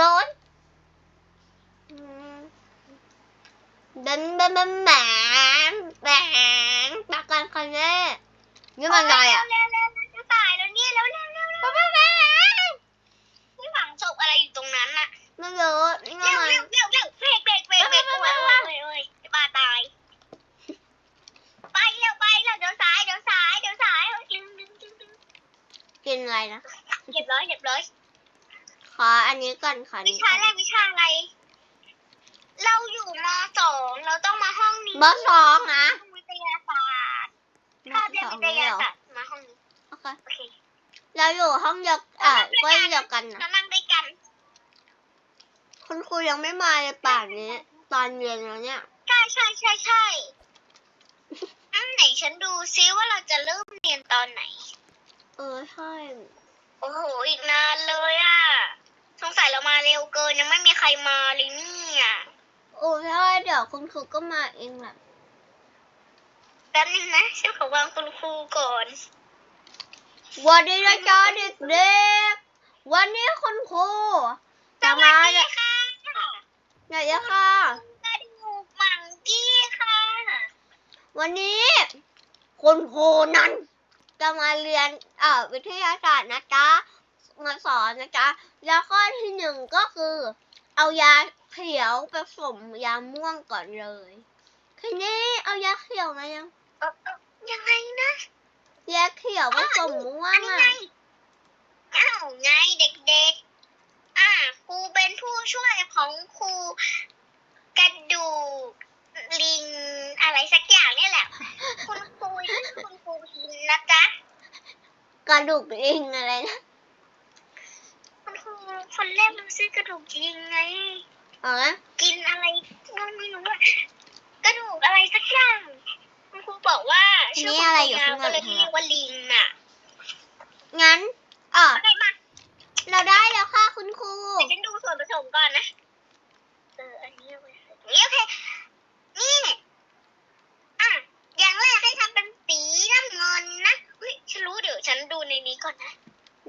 โซนอืมเดินเดินเดินแหมแหมปากกันคนแน่นี่มันอะไรอะเร็วเร็วเร็วจะตายแล้วเนี่ยเร็วเร็วเร็วเร็วป๊าป๊าแม่ไม่ฝังศพอะไรอยู่ตรงนั้นน่ะไม่รู้นี่เร็วมันเร็วเร็วเร็วเบรกเบรกเบรกเบรกโอ้ยโอ้ยโอ้ยโอ้ยจะบ้าตายไปเร็วไปเร็วเดี๋ยวสายเดี๋ยวสายเดี๋ยวสายเอ้ยลืมลืมลืมลืมกินอะไรนะเรียบร้อยเรียบร้อย ขออันนี้ก่อนขออันวินี้ชาก่อนแรกวิชาอะไร เราอยู่มสองเราต้องมาห้องนี้เบอร์สองนะห้องวิทยาศาสตร์คาบเรียนวิทยาศาสตร์มาห้องนี้โอเคโอเคเราอยู่ห้องเดียวอ่าก็เดียวกันนะมานั่งด้วยกันคุณครูยังไม่มาเลยป่านนี้ ตอนเย็นแล้วเนี่ย ใช่ใช่ใช่ใช่อันไหนฉันดูซิว่าเราจะเริ่มเรียนตอนไหน เออใช่ โอ้โหอีกนานเลยอะ สงสัยเรามาเร็วเกินยังไม่มีใครมาเลยเนี่ยโอ้ใช่เดี๋ยวคุณครูก็มาเองแหละแป๊บนึงนะฉันขอวางคุณครูก่อนวันนี้นะจ๊ะเด็กๆวันนี้คุณครูสจะวัมาสดีเนี่ยค่ะไหนอะค่ะ กระดูกมังกี้ค่ะ วันนี้คุณครูนั้นจะมาเรียนเอ่อวิทยาศาสตร์นะจ๊ะ มาสอนนะจ๊ะ แล้วข้อที่หนึ่งก็คือ เอายาเขียวผสมยาม่วงก่อนเลยทีนี้เอายาเขียวมายังเออเออยังไงนะยาเขียวผสมม่วอังนนี้อะไงอ้าวไงเด็กๆ อ่าครูเป็นผู้ช่วยของครูกระดูกลิงอะไรสักอย่างเนี่ยแหละ คุณครูชื่อคุณครูพินนะจ๊ะกระดูกลิงอะไรนะ คุณครูคนแรกมันซื้อกระดูกลิงไง อ๋อ กินอะไรก็ไม่รู้อะกระดูกอะไรสักอย่างคุณครูบอกว่าชื่อคุณครูยาวก็เลยเรียกว่าลิงอะ งั้นอะโอเคมาเราได้แล้วค่ะคุณครูเดี๋ยวฉันดูส่วนผสมก่อนนะ เออ อันนี้เอาไว้นี่โอเค นี่ อะ อย่างแรกให้ทำเป็นสีน้ำเงินนะเฮ้ย ฉันรู้เดี๋ยวฉันดูในนี้ก่อนนะ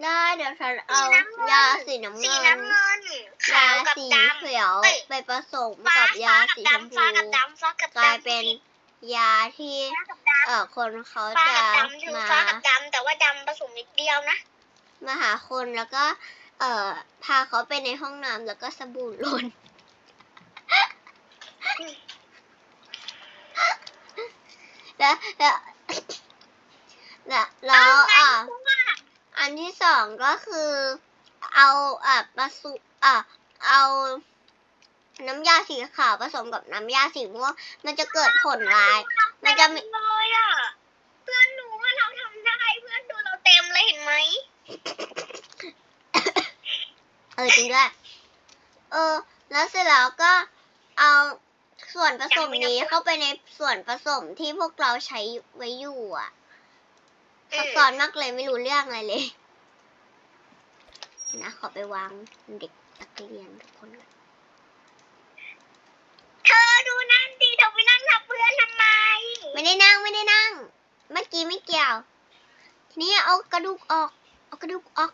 ได้เดี๋ยวฉันเอาสีน้ำเงินยาสีน้ำสีเงินน้ำเงินยาขาวกับสีดเขียวำเอ้ยไปผสมฟ้ากับยาฟ้ากับสีชมดำพูฟ้ากับดำฟ้ากับดำกลายเป็นยาที่ฟ้ากับดเอ่อคนเขาำฟ้าจะกับดำคือมาฟ้ากับดำแต่ว่าดำผสมนิดเดียวนะ มาหาคนแล้วก็เอ่อพาเขาไปในห้องน้ำแล้วก็สบู่หล่นแล้วแล้วแล้วแล้วอะเพราะว่า อันที่สองก็คือเอาอะผสมอะเอาน้ำยาสีขาวผสมกับน้ำยาสีม่วงมันจะเกิดผลร้าย มันจะมีเลยอะเพื่อนหนูว่าเราทำได้เพื่อนดูเราเต็มเลยเห็นไหมเออจริงด้วยเออ แล้วเสร็จแล้วก็เอาส่วนผสมนี้เข้าไปในส่วนผสมที่พวกเราใช้ไว้อยู่อะ ซับซ้อนมากเลยไม่รู้เรื่องอะไรเลย นะขอไปวางเด็กนักเรียนทุกคนก่อนเธอดูนั่นดิเธอไปนั่งทับเพื่อนทำไม ไม่ได้นั่งไม่ได้นั่ง เมื่อกี้ไม่เกี่ยว ทีนี้เอากระดูกออก เอากระดูกออก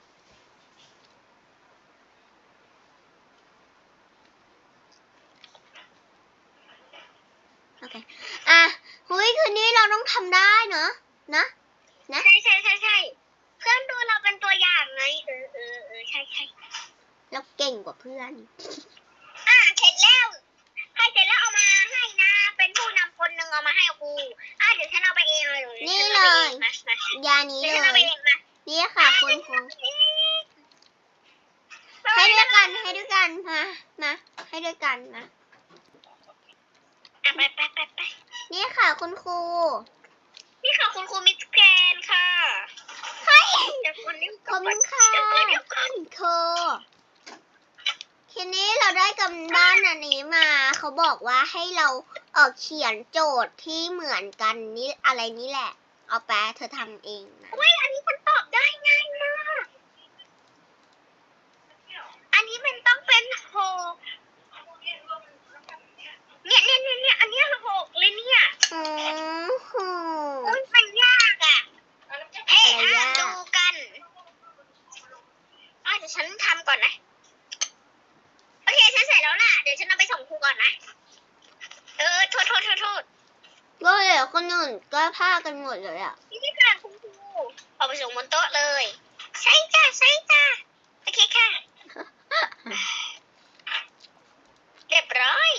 โอเค อะ หุยคืนนี้เราต้องทำได้เนาะนะ ใช่ใช่ใช่ใช่เพื่อนดูเราเป็นตัวอย่างไงเออเออเออใช่ใช่เราเก่งกว่าเพื่อน อะเสร็จแล้วใครเสร็จแล้วเอามาให้นะ เป็นผู้นำคนหนึ่งเอามาให้ครูอะเดี๋ยวฉันเอาไปเองเลยนี่ฉัอาไปเลยองมามายานี้เดี๋ยวเลฉันเอาไปย เองมานี่ค่ะคุณครูให้ด้วยกันให้ด้วยกันมามาให้ด้วยกันนะอะไปไปไปไปนี่ค่ะคุณครู นี่ค่ะคุณครูมิสแกรนด์ ค่ะเฮ้ยเดี๋ยวคนนี้ขอบคุณค่ะเดี๋ยวก่อนเดี๋ยวก่อนเธอทีนี้เราได้กำบ้านอันนี้มา เขาบอกว่าให้เราเออเขียนโจทย์ที่เหมือนกันนี่อะไรนี่แหละ เอาแปะเธอทำเองนะ เว้ยอันนี้มันตอบได้ง่ายมาก อันนี้มันต้องเป็นหกเนี่ยเนี่ยเนี่ยเนี่ยอันเนี้ยหกเลยเนี่ย อืมหู อุ้ยมันยากอะ เฮ้ย อะไร อะ ยาก ดูกันอะเดี๋ยวฉันทำก่อนนะ แล้วล่ะ เดี๋ยวฉันเอาไปส่งครูก่อนนะ เออ โทษโทษโทษโทษ ก็เหลือคนอื่นก็พากันหมดเลยอะ นี่ค่ะคุณครูเอาไปส่งบนโต๊ะเลย ใช่จ้ะใช่จ้ะโอเคค่ะ เรียบร้อย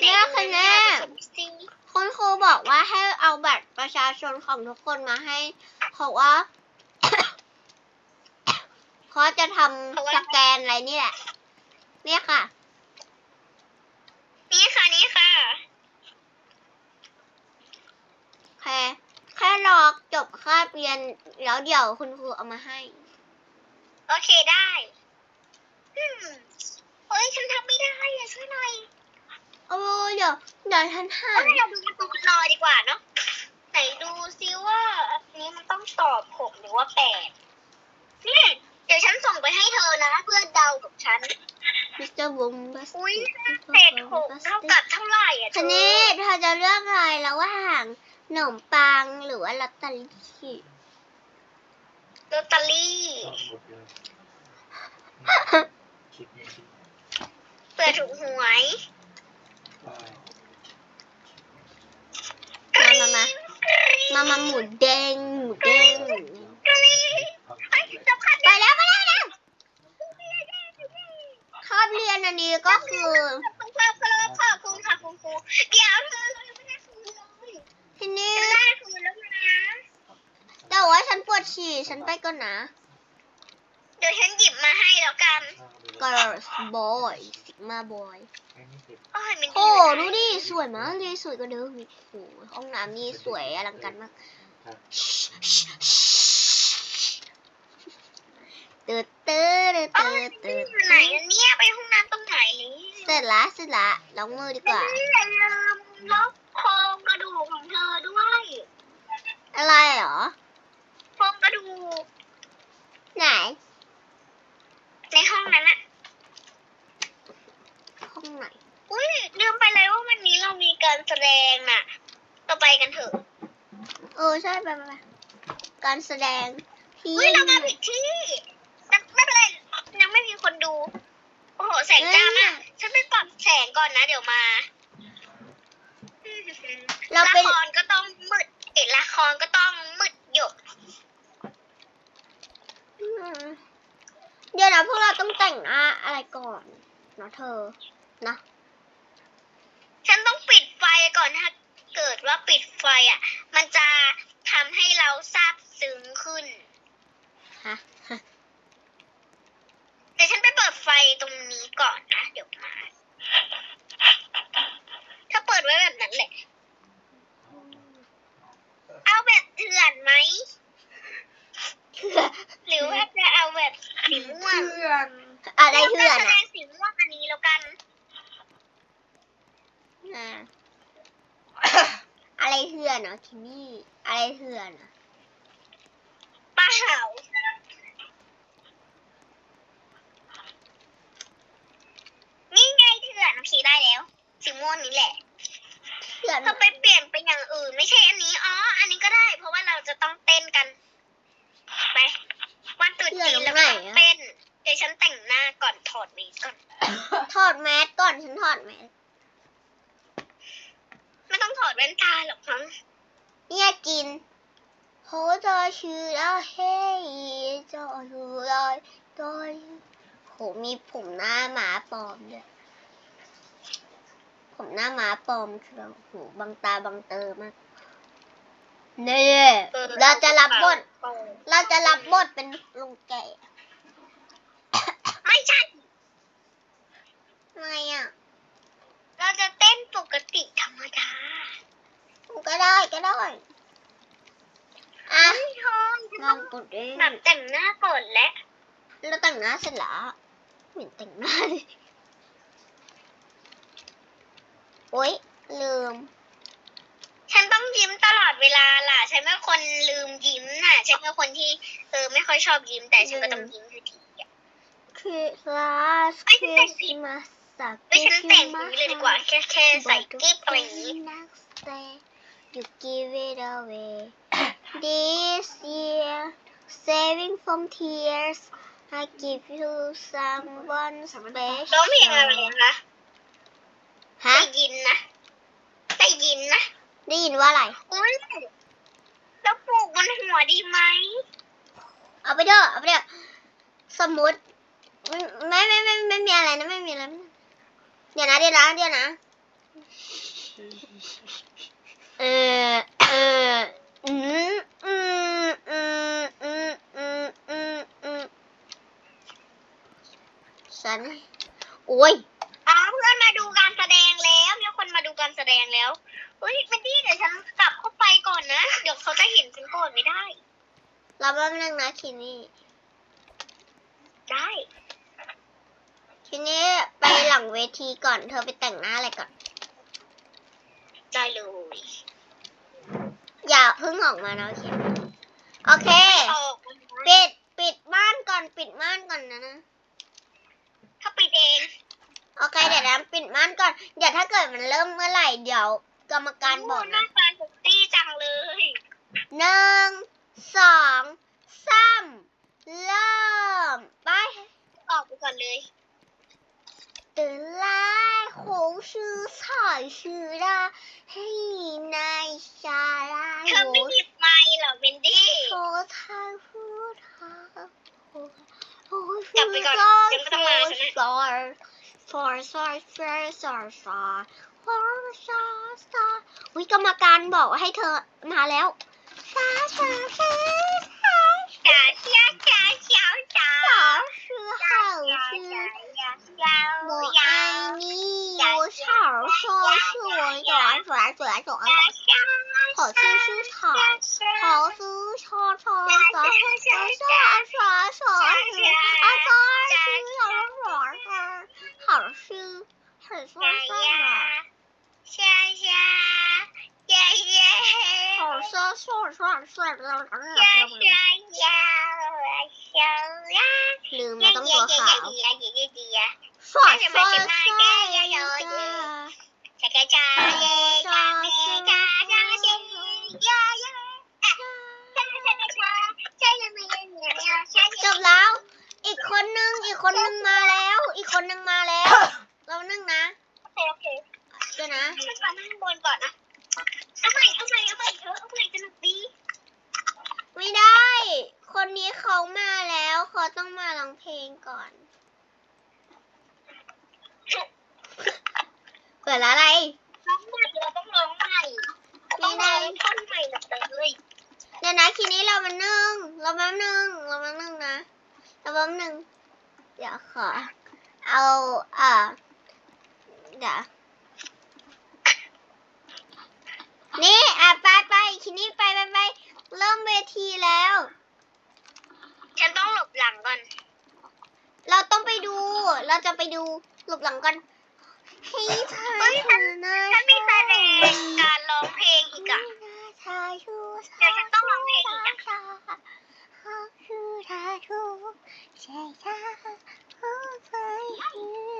เนี่ยคะแนน ไหดูสิ คุณครูบอกว่าให้เอาบัตรประ ชาชนของทุกคนมาให้ เพราะว่าเขาจะทำสแกนอะไรนี่แหละ เนี่ยค่ะ นี่ค่ะนี่ค่ะแค่แค่รอจบคาบเรียนแล้วเดี๋ยวคุณครูเอามาให้ โอเคได้อืมเฮ้ยฉันทำไม่ได้อะช่วยหน่อยโอ้เดี๋ยวเดี๋ยวฉันหาเอ้ยเราดูการ์ตูนรอดีกว่าเนาะไหนดู ซิว่าอันนี้มันต้องตอบหกหรือว่าแปดนี่เดี๋ยวฉันส่งไปให้เธอนะ เพื่อเดากับฉัน มิสเตอร์บุมบัสอุ้ยเศษหกเท่ากับเท่าไหร่อะเธคันอนี้เธอจะเลือกอะไรระหว่างขนมปังหรือว่าลอตเตอรี่ลอตเตอรี่คิดไม่คิดเผื่อถูกหวยว่ามามามา มามาหมูเด้งหมูเด้งกรี๊ดไอ้ยสำคัญไปแล้วไปแล้วไปแล้วคาบเรียนอันนี้ก็คือคุณครูคุณครูคุณค่ะคุณครูเดี๋ยวเธอยังไม่ได้คืนเลยทีนี้ฉันได้คืนแล้วนะแต่ว่าฉันปวดฉี่ฉันไปก่อนนะ เดี๋ยวฉันหยิบมาให้แล้วกัน girls boy sigma boy โอ้ยมันโอ้ดีดูนะดิสวยมากเลยสวยกว่าเดิมอีกโอ้โหห้องน้ำนี่สวยอลังการมากตืดตืดตืเอ้ยดตืดอยู่ไหนอะเนี่ยไปห้องน้ำตรงไหนนี่เสร็จละเสร็จละล้างมือดีกว่าอย่าลืมล็อกโครงกระดูกของเธอด้วย อะไรเหรอโครงกระดูกไหน ในห้องนั้นอะห้องไหน อุ้ยลืมไปเลยว่าวันนี้เรามีการแสดงน่ะเราไปกันเถอะเออใช่ไปไปไปการแสดงที่อุ้ยเรามาผิดที่แต่ไม่เป็นไรยังไม่มีคนดู โอ้โหแสงจ้ามากฉันไปปรับแสงก่อนนะ เดี๋ยวมาเราละเป็นครก็ต้องมืดเอกละครก็ต้องมืดหยกอืมเดี๋ยวนะพวกเราต้องแต่งหน้าอะไรก่อนเนาะเธอนะ ฉันต้องปิดไฟ ก่อนถ้าเกิดว่าปิดไฟอะ มันจะทำให้เราซาบซึ้งขึ้นฮะเดี๋ยวฉันไปเปิดไฟตรงนี้ก่อนนะ เดี๋ยวมา ถ้าเปิดไว้แบบนั้นแหละ เอาแบบเถื่อนไหม หรือว่าจะเอาแบบสีม่วง อะไรเถื่อน แสด อะ งสีม่วงอันนี้แล้วกัน อ่า อะไรเถื่อนเนาะทีนี่อะไรเถื่อนอะาเห่านี่ไงเถื่อนสีได้แล้ว สีม่วงนี้แหละ เถื่อน เธอไปเปลี่ยนเป็นอย่างอื่น ไม่ใช่อันนี้ อ๋อ อันนี้ก็ได้ เพราะว่าเราจะต้องเต้นกัน ไป วันตรุษจีนแล้วก็ต้องเต้น เดี๋ยวฉันแต่งหน้าก่อนถอดวีก่อน ถอดแมสก่อนฉันถอดแมส ไม่ต้องถอดแว่นตาหรอกมั้ง เนี่ยกินโหจะ ชื่อละเฮ้ยจะชื่อละดอยโหมีผมหน้าหมาปลอมด้วยผมหน้าหมาปลอมคือแบบโหบังตาบังเตอมากเนี่ยออเราจะรับบทเออเราจะรับบทเป็นลุงแก่ ไม่ใช่ทำไมอะ เราจะเต้นปกติธรรมดา ก็ได้ก็ได้ อะไม่ท้องฉันลต้อองงกดเองแบบแต่งหน้าก่อนและเราแต่งหน้าเสร็จแล้วเหมือนแต่งหน้าเลยโอ๊ยลืม ฉันต้องยิ้มตลอดเวลาล่ะ ฉันเป็นคนลืมยิ้มน่ะ ฉันเป็นคนที่เออไม่ค่อยชอบยิ้มแต่ฉันก็ต้องยิ้มอยู่ดีอะคือลาสเอ้คยริแต่สสิต์มาสสักเอ้ยฉันแต่งอย่างนี้เลยดีกว่าแค่แค่ใส่กิ๊บอะไรอย่างนี้ You give it away this year saving from tears I give you someone ร้องเพลงอะไร special นะคะฮะ ได้ยินนะ ได้ยินนะได้ยินว่าอะไร อุ้ยแล้วปลูกบนหัวดีไหมเอาไปเถอะเอาไปเถอะสมมติไม่ไม่ไม่ไม่ไม่มีอะไรนะไม่มีอะไรเดี๋ยวนะเดี๋ยวนะเดี๋ยวนะ เออเออ ฉันโอ้ยอ๋อเพื่อนมาดูการแสดงแล้วมีคนมาดูการแสดงแล้วเฮ้ยมันดีเดี๋ยวฉันกลับเข้าไปก่อนนะเดี๋ยวเขาจะเห็นฉันก่อนไม่ได้เราแป๊บนึงนะคินี่ได้คินี่ไปหลังเวทีก่อนเธอไปแต่งหน้าอะไรก่อน ได้เลย อย่าเพิ่งออกมานะโอเคโอเคออกปิดปิดม่านก่อนปิดม่านก่อนนะนะถ้าปิดเองโอเคเดี๋ยวนะปิดม่านก่อนเดี๋ยวถ้าเกิดมันเริ่มเมื่อไหร่เดี๋ยวกรรมการบอกหน้านะตาเซ็ sorry sorry sorry sorry sorry sorry sorry sorry วิกรรมการบอกให้เธอมาแล้วช้าช้าช้าช้า จ๋าเชียจ๋าเชียวจ๋า 老师 จ๋า 好 จ๋า 是。 จ๋าเชียว 我 จ๋า 爱你，我小时候是我短短短短 จ๋า 短， เชียว 好像是草，草是草草草，草草草草是啊草是 说算了。下下呀呀！我说算算算了，咱俩不能。呀呀呀！ลืมแล้วต้องตัวขาวสอดสอดสอดชาชาชาชาชาชาเชยายาจบแล้ว อีกคนนึง อีกคนนึงมาแล้ว อีกคนนึงมา ดี๋ยวนะขึ้นมานั่งบนก่อนนะเอาใหม่เอาใหม่เอาใหม่เถอะเอาใหม่สนุกดีไม่ได้ คนนี้เขามาแล้วเขาต้องมาร้องเพลงก่อน เกิดอะไร ร้องใหม่เราต้องร้องใหม่ต้องร้องท่อนใหม่แบบเลยเดี๋ยวนะทีนี้เรามานึ่งเราแป๊บนึงเราแป๊บนึงนะเราแป๊บนึงเดี๋ยวขอ เอา อ่าเดี๋ยว นี่อะไปไปทีนี้ไปไปไปเริ่มเวทีแล้ว ฉันต้องหลบหลังก่อน เราต้องไปดู เราจะไปดูหลบหลังกันให้เธอเฮ้ยเธฉันอนะฉันมีแสดงการร้องเพลงอีกอะเดี๋ยวฉันต้องร้องเพลงอีกอะเสร็จหรือยังอะ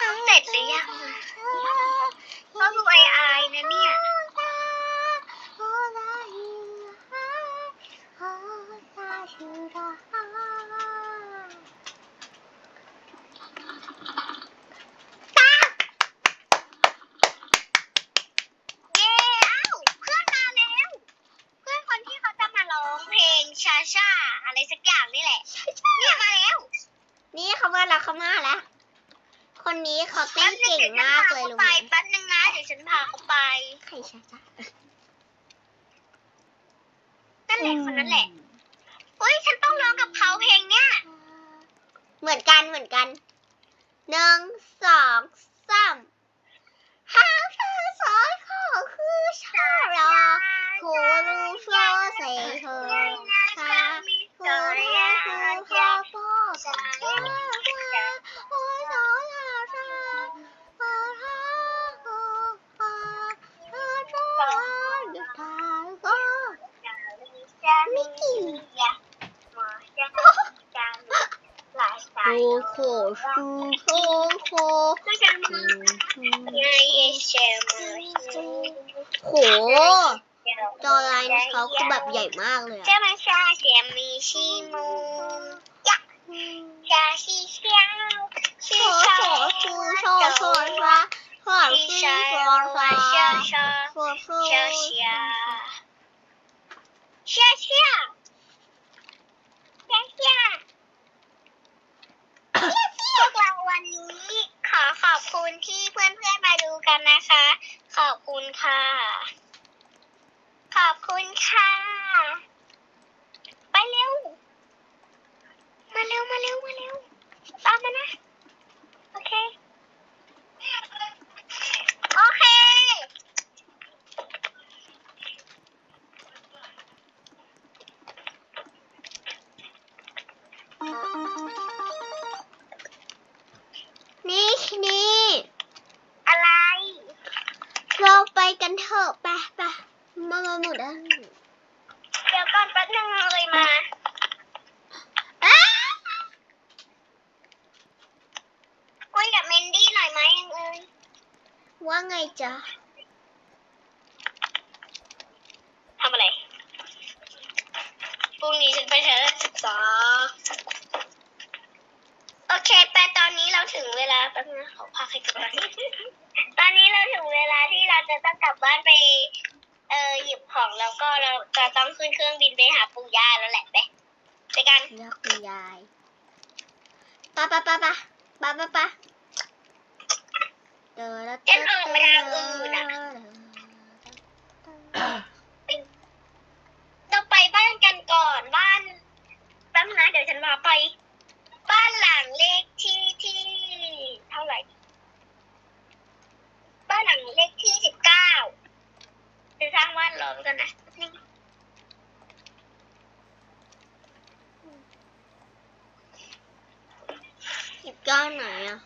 น้องเสร็จหรือยังน้างดูไอไอนะเนี่ยชาชาอะไรสักอย่างนี่แหละ เนี่ยมาแล้ว นี่เขามาแล้วเขามาแล้ว คนนี้เขาเต้นเก่งมากเลยรู้ไหมแป๊บนึงนะเดี๋ยวฉันพาเขาไปใครช้าจ้านั่นแหละคนนั้นแหละเฮ้ยฉันต้องร้องกับเขาเพลงเนี้ยเหมือนกันเหมือนกันหนึ่งสองสามหาเธอสอยขอคือชาลอโครู้ชัวใส่เธอชาโครู้คือขอบอกชาโอ้ 可是ข可，โหจอไลายเขาคือแบบใหญ่มากเลยเยอะ这么下姐米西木呀，小西香，是小树树树树花，花树花花。 อขอบคุณที่เพื่อนๆมาดูกันนะคะ ขอบคุณค่ะ ขอบคุณค่ะ ไปเร็ว มาเร็วมาเร็วมาเร็วตามมานะ โอเค โอเค นี่นี่ อะไร เราไปกันเถอะไปไปมามาหมดอะ เดี๋ยวก่อนแป๊บนึงเลยมา อ้า คุยกับเมนดี้หน่อยไหมยังเอ่ย ว่าไงจ๊ะทำอะไร พรุ่งนี้ฉันไปเทอศึกษา โอเค ไปตอนนี้เราถึงเวลาแป๊บนึงขอพักให้ก่อนตอนนี้เราถึงเวลาที่เราจะต้องกลับบ้านไป เออหยิบของแล้วก็เราจะต้องขึ้นเครื่องบินไปหาปู่ย่าแล้วแหละไปไปกันเรียกคุณยายไปะปะปะปะปะปะปะเดินแล้ว ฉันออกมาทางอื่นอะ ต้องไปบ้านกันก่อนบ้านแป๊บนะเดี๋ยวฉันมาไป บ้านหลังเลขที่ที่เท่าไหร่ บ้านหลังเลขที่สิบเก้าจะสร้างบ้านล้อมกันนะนี่ สิบเก้าไหนอะ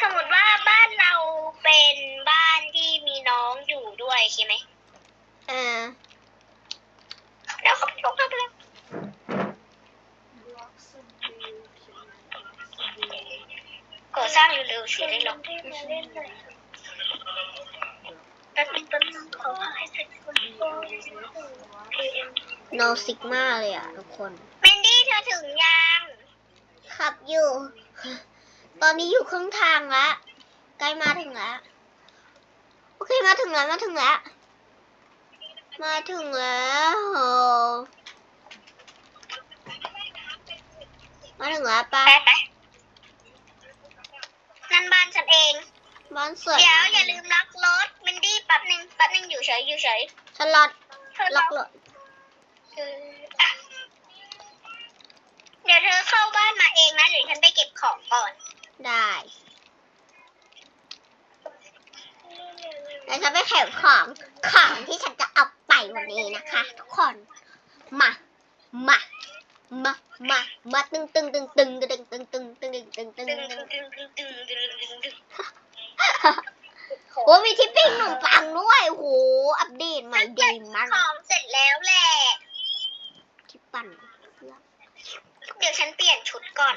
สมมติว่าบ้านเราเป็นบ้านที่มีน้องอยู่ด้วยใช่ไหม เออ แล้วเขาชกกันไปเลยก่อสร้างเร็วๆช่วยได้ หรอกแป๊บนึงแป๊บนึงขอพักให้เสร็จก่อนโนซิกมาเลยอะทุกคนเมนดี้เธอถึงยังขับอยู่ ตอนนี้อยู่ครึ่งทางละใกล้มาถึงแล้วโอเคมาถึงแล้วมาถึงแล้วมาถึงแล้วมาถึงแล้วปะไปไปนั่นบ้านฉันเอง บ้านสวยเดี๋ยวนะอย่าลืมล็อกรถเมนดี้แป๊บนึงแป๊บนึงอยู่เฉยอยู่เฉยฉันล็อกเธอล็ล็ออกกรถเอออะเดี๋ยวเธอเข้าบ้านมาเองนะเดี๋ยวฉันไปเก็บของก่อน ได้แล้วฉันไปแข่งของของที่ฉันจะเอาไปวันนี้นะคะ ทุกคนมามามามามาตึงตึงตึงตึงตึงตึงตึงตึงตึงตึงตึงดึงตึดึงงดึงดึงดึงดึงดึงดึง โอ้มีที่ปิ้งขนมปังด้วยโอ้โหอัปเดตใหม่ดีมากของเสร็จแล้วแหละที่ปั่นเครื่องเดี๋ยวฉันเปลี่ยนชุดก่อน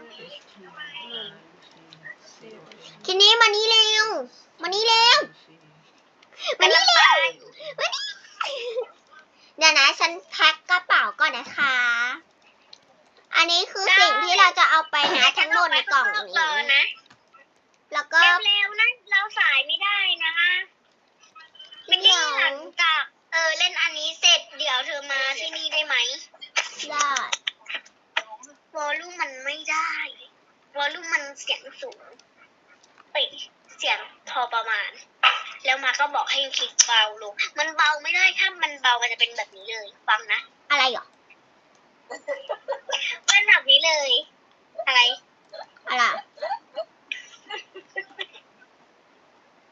เข้าคูโซชิโอเฮ้ยโซชิโอชิโออ้ายทีนี้มานี่เร็ว มานี่เร็ว มานี่เร็ว มานี่ เดี๋ยวนะฉันแพ็คกระเป๋าก่อนนะคะ อันนี้คือสิ่งที่เราจะเอาไปนะทั้งหมดในกล่องรนี้อนะแล้วก็เร็วๆนะเราสายไม่ได้นะไม่ได้หลังจากเออเล่นอันนี้เสร็จเดี๋ยวเธอมาที่นี่ได้ไหมได้วอลลุ่มมันไม่ได้วอลลุ่มมันเสียงสูง เอ้ยเสียงพอประมาณ แล้วมาก็บอกให้คลิกเบาลง มันเบาไม่ได้ถ้ามันเบามันจะเป็นแบบนี้เลย ฟังนะ อะไรเหรอมันแบบนี้เลย อะไร อะไร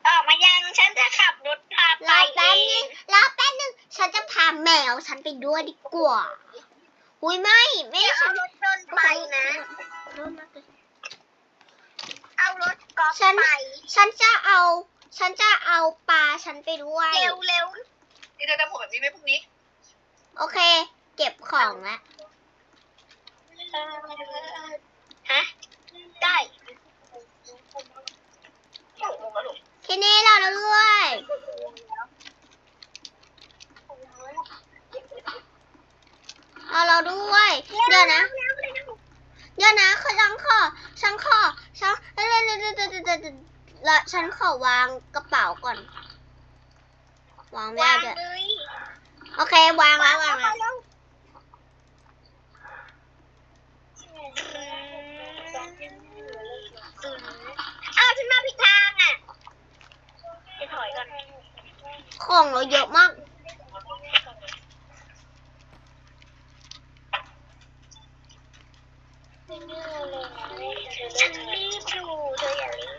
ออกมายังฉันจะขับรถพารไปอเอแป๊บนึงงรอแป๊บนึงฉันจะพาแมวฉันไปด้วยดีกว่า อุ้ยไม่ ไม่เดี๋ยวฉัเอานรถยนต์ไปนะ็ฉัน ไปฉันจะเอา ฉันจะเอาปลาฉันไปด้วย เร็วเร็วนี่จะทำผมแบบนี้ไหมพรุ่งนี้โอเค เก็บของละฮะได้ทีนี้เราด้วยเอาเราด้วย เดี๋ยวนะ เดี๋ยวนะคือฉันขอฉันขอ เดี๋ยวเดี๋ยวเดี๋ยวเดี๋ยวเดี๋ยวล้วฉันขอวางกระเป๋าก่อน วางไม่ได้งด้วยยโอเควางแล้ววางแล้วอ้าวฉันมาผิดทางอะจะถอยก่อนของเราเยอะมาก ฉันรีบอ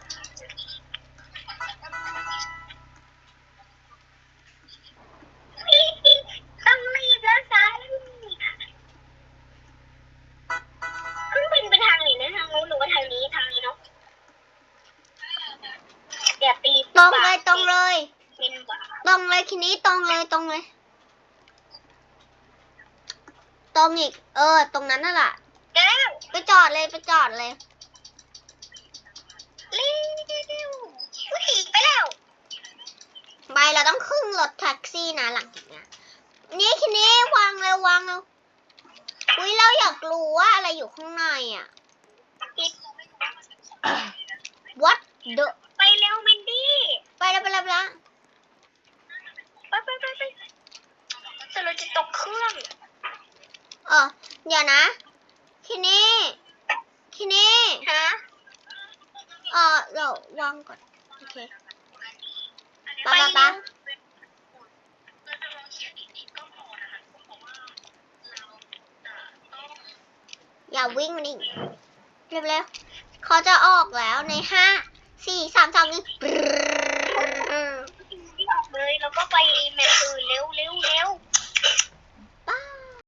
อะผิด what the ไปเร็วเมนดี้ ไปแล้วไปแล้วไปแล้วไปไปไปไปแต่เราจะตกเครื่องเออเดี๋ยวนะ ทีนี้ทีนี้ฮะเออเราวางก่อน โอเคไปไปไป อย่าวิ่งมานี่เร็วๆเขาจะออกแล้วในห้าสี่สามสองหนึ่งออกเลยแล้วก็ไปแมปอื่นเร็วเร็วเร็ว